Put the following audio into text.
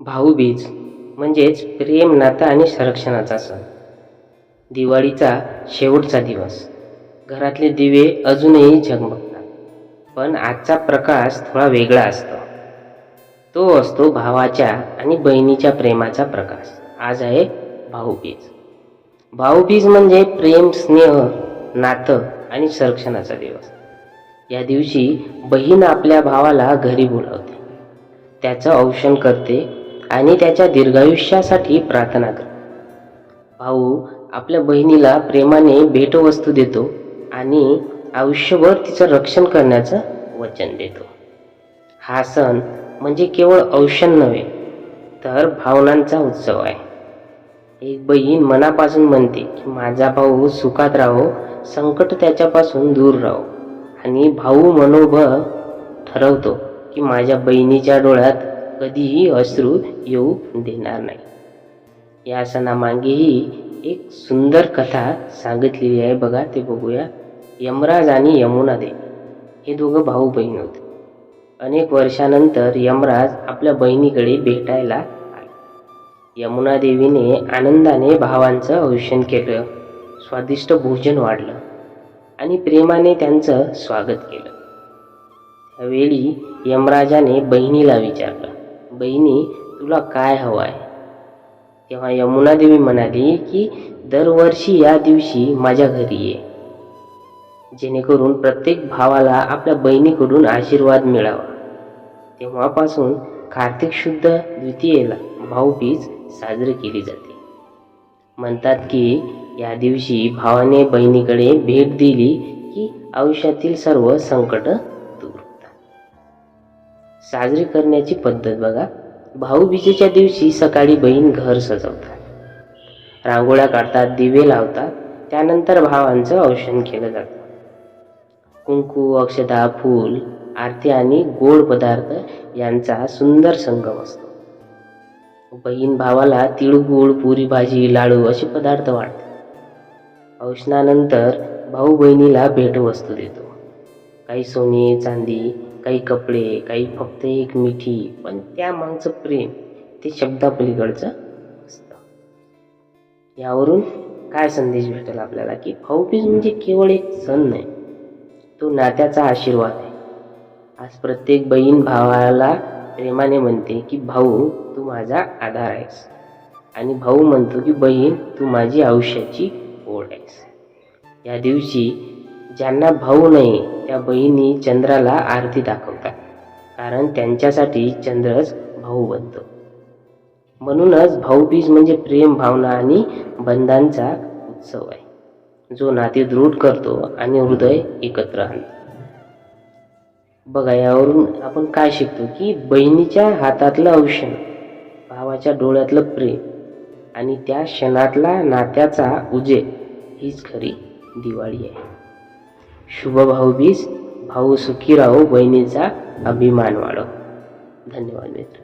भाऊबीज म्हणजेच प्रेम नातं आणि संरक्षणाचा सण. दिवाळीचा शेवटचा दिवस. घरातले दिवे अजूनही झगमगतात. पण आजचा प्रकाश थोडा वेगळा असतो. तो असतो भावाच्या आणि बहिणीच्या प्रेमाचा प्रकाश. आज आहे भाऊबीज. भाऊबीज म्हणजे प्रेम स्नेह नातं आणि संरक्षणाचा दिवस. या दिवशी बहीण आपल्या भावाला घरी बोलावते. त्याचं औषण करते आणि त्याच्या दीर्घायुष्यासाठी प्रार्थना कर. भाऊ आपल्या बहिणीला प्रेमाने भेटवस्तू देतो आणि आयुष्यभर तिचं रक्षण करण्याचं वचन देतो. हा सण म्हणजे केवळ औषण नव्हे तर भावनांचा उत्सव आहे. एक बहीण मनापासून म्हणते की माझा भाऊ सुखात राहो संकट त्याच्यापासून दूर राहो. आणि भाऊ मनोभ ठरवतो की माझ्या बहिणीच्या डोळ्यात कधीही अश्रू येऊ देणार नाही. या सणामागेही एक सुंदर कथा सांगितलेली आहे बघा ते बघूया. यमराज आणि यमुना देव. हे दोघं भाऊ बहीण होते. अनेक वर्षानंतर यमराज आपल्या बहिणीकडे भेटायला आले. यमुना देवीने आनंदाने भावांचं औषण केलं स्वादिष्ट भोजन वाढलं आणि प्रेमाने त्यांचं स्वागत केलं. त्यावेळी यमराजाने बहिणीला विचारलं बहिणी तुला काय हवं आहे तेव्हा यमुनादेवी म्हणाली की दरवर्षी या दिवशी माझ्या घरी ये. जेणेकरून प्रत्येक भावाला आपल्या बहिणीकडून आशीर्वाद मिळावा. तेव्हापासून कार्तिक शुद्ध द्वितीयेला भाऊबीज साजरी केली जाते. म्हणतात की या दिवशी भावाने बहिणीकडे भेट दिली की आयुष्यातील सर्व संकट साजरी करण्याची पद्धत बघा. भाऊबीजेच्या दिवशी सकाळी बहीण घर सजवतात. रांगोळ्या काढतात दिवे लावतात. त्यानंतर भावांचं औषण केलं जातं. कुंकू अक्षता फूल आरती आणि गोड पदार्थ यांचा सुंदर संगम असतो. बहीण भावाला तिळगुळ पुरी भाजी लाडू असे पदार्थ वाढतात औषणानंतर भाऊ बहिणीला भेटवस्तू देतो. काही सोने चांदी काही कपडे काही फक्त एक मिठी पण त्या मागचं प्रेम ते शब्दापलीकडचं असतं. यावरून काय संदेश भेटेल आपल्याला की भाऊबीज म्हणजे केवळ एक सण नाही तो नात्याचा आशीर्वाद आहे. आज प्रत्येक बहीण भावाला प्रेमाने म्हणते की भाऊ तू माझा आधार आहेस. आणि भाऊ म्हणतो की बहीण तू माझी आयुष्याची ओढ आहेस. या दिवशी ज्यांना भाऊ नाही त्या बहिणी चंद्राला आरती दाखवतात. कारण त्यांच्यासाठी चंद्रच भाऊ बनतो. म्हणूनच भाऊबीज म्हणजे प्रेम भावना आणि बंधांचा उत्सव आहे. जो नाते दृढ करतो आणि हृदय एकत्र आणतो. बघा यावरून आपण काय शिकतो की बहिणीच्या हातातलं औषण भावाच्या डोळ्यातलं प्रेम आणि त्या क्षणातला नात्याचा उजे हीच खरी दिवाळी आहे. शुभ भाऊबीज भाऊ सुखी राहो बहिणीचा अभिमान वाढव धन्यवाद मित्र.